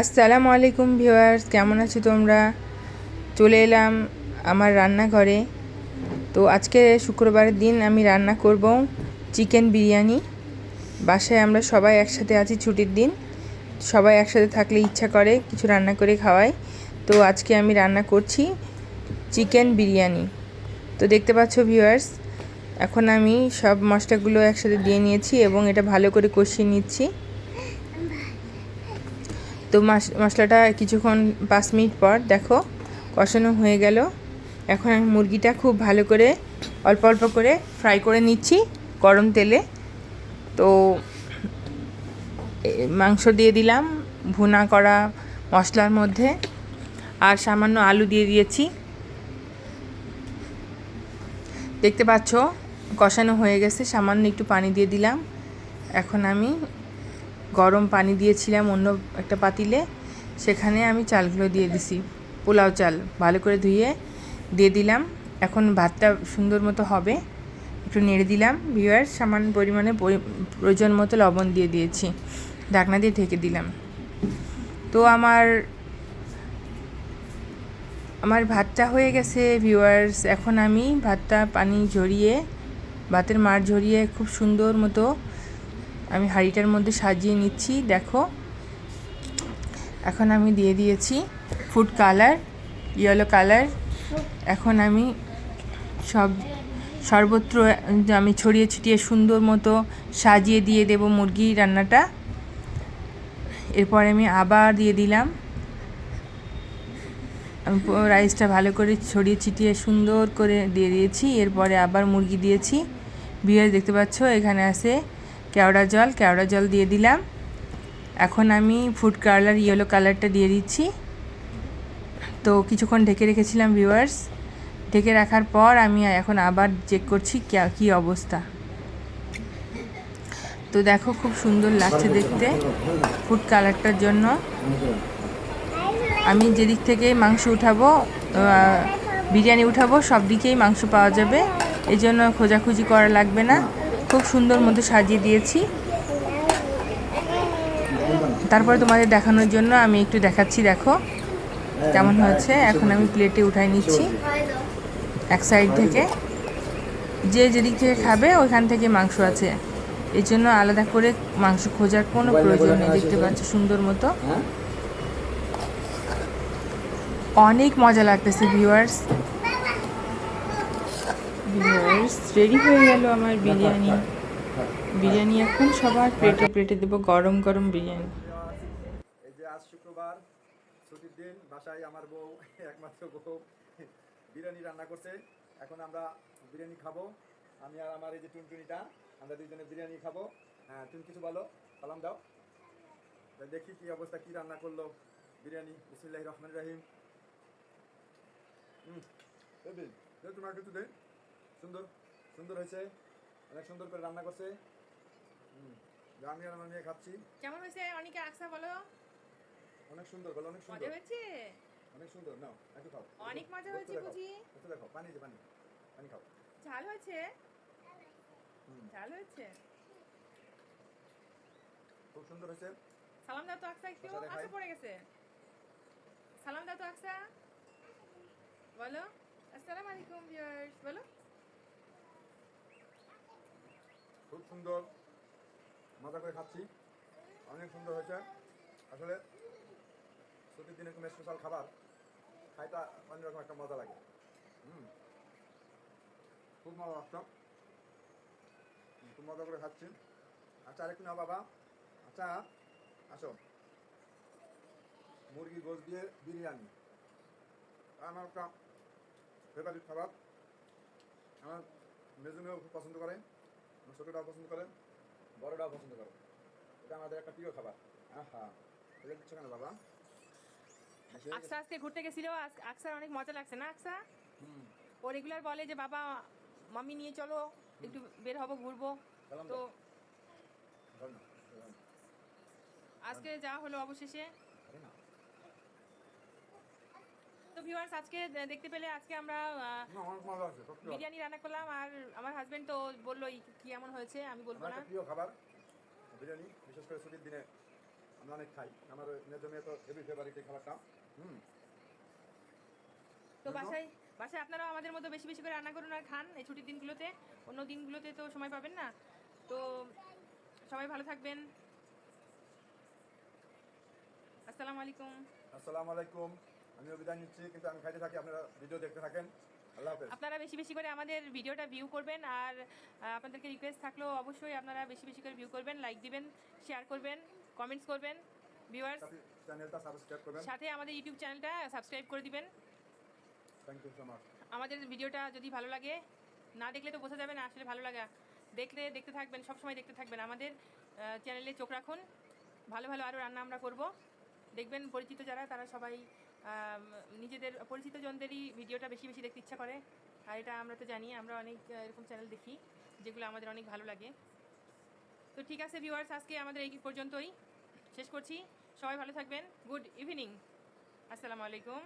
আসসালামু আলাইকুম ভিউয়ার্স, কেমন আছো তোমরা? চলে এলাম আমার রান্নাঘরে। তো আজকে শুক্রবারের দিন আমি রান্না করব চিকেন বিরিয়ানি। বাসায় আমরা সবাই একসাথে আছি ছুটির দিন। সবাই একসাথে থাকলে ইচ্ছা করে কিছু রান্না করে খাওয়াই তো আজকে আমি রান্না করছি চিকেন বিরিয়ানি। তো দেখতে পাচ্ছ ভিউয়ার্স, এখন আমি সব মশলাগুলো একসাথে দিয়ে নিয়েছি এবং এটা ভালো করে কষিয়ে নিচ্ছি। তো মশলাটা কিছুক্ষণ পাঁচ মিনিট পর, দেখো, কষানো হয়ে গেল। এখন আমি মুরগিটা খুব ভালো করে অল্প অল্প করে ফ্রাই করে নিচ্ছি গরম তেলে। তো মাংস দিয়ে দিলাম, ভুনা করা মশলার মধ্যে, আর সামান্য আলু দিয়ে দিয়েছি। দেখতে পাচ্ছ, কষানো হয়ে গেছে, সামান্য একটু পানি দিয়ে দিলাম। এখন আমি গরম পানি দিয়েছিলাম অন্য একটা পাতিলে, সেখানে আমি চালগুলো দিয়ে দিছি। পোলাও চাল ভালো করে ধুয়ে দিয়ে দিলাম। এখন ভাতটা সুন্দর মতো হবে। একটু নেড়ে দিলাম। ভিউয়ার সামান্য পরিমাণে প্রয়োজন মতো লবণ দিয়ে দিয়েছি। ঢাকনা দিয়ে ঢেকে দিলাম। তো আমার আমার ভাতটা হয়ে গেছে ভিউয়ার্স। এখন আমি ভাতটা পানি ঝরিয়ে, ভাতের মার ঝরিয়ে খুব সুন্দর মতো আমি হাঁড়িটার মধ্যে সাজিয়ে নিচ্ছি, দেখো। এখন আমি দিয়ে দিয়েছি ফুড কালার ইয়েলো কালার এখন আমি সব, সর্বত্র আমি ছড়িয়ে ছিটিয়ে সুন্দর মতো সাজিয়ে দিয়ে দেব মুরগি রান্নাটা। এরপর আমি আবার দিয়ে দিলাম। আমি রাইসটা ভালো করে ছড়িয়ে ছিটিয়ে সুন্দর করে দিয়ে দিয়েছি। এরপরে আবার মুরগি দিয়েছি। বিয়ে দেখতে পাচ্ছ? এখানে আছে কেওড়া জল কেওড়া জল দিয়ে দিলাম। এখন আমি ফুড কালার ইয়েলো কালারটা দিয়ে দিচ্ছি। তো কিছুক্ষণ ঢেকে রেখেছিলাম ভিউয়ার্স ঢেকে রাখার পর আমি এখন আবার চেক করছি কে- অবস্থা। তো দেখো খুব সুন্দর লাগছে দেখতে ফুড কালারটার জন্য। আমি যেদিক থেকে মাংস উঠাবো বিরিয়ানি উঠাবো, সব দিকেই মাংস পাওয়া যাবে। এই জন্য খোঁজাখুঁজি করা লাগবে না। খুব সুন্দর মতো সাজিয়ে দিয়েছি। তারপরে তোমাদের দেখানোর জন্য আমি একটু দেখাচ্ছি, দেখো কেমন হয়েছে। এখন আমি প্লেটে উঠাই নিচ্ছি, এক সাইড থেকে। যে যেদিক থেকে খাবে, ওইখান থেকে মাংস আছে। এই জন্য আলাদা করে মাংস খোঁজার কোনো প্রয়োজন নেই, দেখতে পাচ্ছ সুন্দর মতো। অনেক মজা লাগতেছে ভিউয়ার্স ভিউয়ার্স রেডি হয়ে গেল আমার বিরিয়ানি। বিরিয়ানি এখন সবার প্লেটে প্লেটে দেবো গরম গরম বিরিয়ানি। এই যে আজ শুক্রবার ছুটির দিন বাসায় আমার বউ একমাত্র বউ বিরিয়ানি রান্না করছে। এখন আমরা বিরিয়ানি খাব। আমি আর আমার এই যে টুনটুনিটা আমরা দুজনে বিরিয়ানি খাব। হ্যাঁ তুমি কিছু বলো সালাম দাও। দেখি কি অবস্থা কি রান্না করল বিরিয়ানি। বিসমুল্লাহ রহমান রাহিম। হুম তোমার কিছু দে। সুন্দর। সুন্দর হয়েছে। অনেক সুন্দর করে রান্না করছে। আমি আর আমার মেয়ে খাচ্ছি। কেমন হয়েছে? অনেকে আকসা বলো। অনেক সুন্দর বলো অনেক সুন্দর। হয়েছে? অনেক সুন্দর নাও একটু খাও। অনেক মজা হয়েছে বুঝি? একটু দেখো পানি যে পানি পানি খাও। ঝাল হয়েছে? ঝাল হয়েছে? খুব সুন্দর হয়েছে। সালাম দাও তো আকসা একটু আচ্ছা, পড়ে গেছে। সালাম দাও তো আকসা। বলো আসসালামু আলাইকুম ভিউয়ার্স বলো। খুব সুন্দর। মজা করে খাচ্ছি। অনেক সুন্দর হয়েছে। আসলে ছুটির দিনে কোনো স্পেশাল খাবার। খাইটা অন্যরকম একটা মজা লাগে। হুম। খুব মজা লাগছে। খুব মজা করে খাচ্ছি। আচ্ছা আরেকটু না বাবা। আচ্ছা আসো। মুরগি গোস দিয়ে বিরিয়ানি। আমার একটা ফেভারিট খাবার। আমার মেজুমেও খুব পছন্দ করে। ছোটোটাও পছন্দ করে বড়টাও পছন্দ করে এটা আমাদের একটা প্রিয় খাবার। আহা এটা দিচ্ছ কেন বাবা? আকসা আজকে ঘুরতে গেছিল আকসার অনেক মজা লাগছে না আকসা? ও রেগুলার বলে যে বাবা মাম্মি নিয়ে চলো একটু বের হব ঘুরবো। তো। আজকে যাওয়া হলো অবশেষে। না। তো ভিউয়ার্স আজকে দেখতে পেলে আজকে আমরা মজা। বিরিয়ানি রান্না করলাম আর আমার হাজবেন্ড তো বলল কি এমন হয়েছে? আমি বলব না। প্রিয় খাবার বিরিয়ানি বিশেষ করে ছুটির দিনে আমরা অনেক খাই। আমার ন্যায্য মেয়ে তো হেভি ফেভারিট এই খাবারটা। হুম। তো বাসায় বাসায় আপনারাও আমাদের মতো বেশি বেশি করে রান্না করুন আর খান এই ছুটির দিনগুলোতে। অন্য দিনগুলোতে তো সময় পাবেন না। তো সবাই ভালো থাকবেন। আসসালামু আলাইকুম। আসসালামু আলাইকুম। আমিও বিদায় নিচ্ছি কিন্তু আমি খাইতে থাকি আপনারা ভিডিও দেখতে থাকেন। আল্লাহ হাফেজ। আপনারা বেশি বেশি করে আমাদের ভিডিওটা ভিউ করবেন আর আপনাদেরকে রিকোয়েস্ট থাকলেও অবশ্যই আপনারা বেশি বেশি করে ভিউ করবেন লাইক দিবেন শেয়ার করবেন কমেন্টস করবেন ভিউয়ার্স চ্যানেলটা সাবস্ক্রাইব করবেন। সাথে আমাদের ইউটিউব চ্যানেলটা সাবস্ক্রাইব করে দিবেন। থ্যাংক ইউ সো মাচ আমাদের ভিডিওটা যদি ভালো লাগে না দেখলে তো বোঝা যাবে না আসলে ভালো লাগা। দেখলে দেখতে থাকবেন সব সময় দেখতে থাকবেন আমাদের চ্যানেলে চোখ রাখুন। ভালো ভালো আরও রান্না আমরা করব। দেখবেন পরিচিত যারা তারা সবাই নিজেদের পরিচিত জনদেরই ভিডিওটা বেশি বেশি দেখতে ইচ্ছা করে। আর এটা আমরা তো জানি, আমরা অনেক এরকম চ্যানেল দেখি, যেগুলো আমাদের অনেক ভালো লাগে। তো ঠিক আছে ভিউয়ার্স আজকে আমাদের এই পর্যন্তই। শেষ করছি। সবাই ভালো থাকবেন। গুড ইভিনিং আসসালামু আলাইকুম।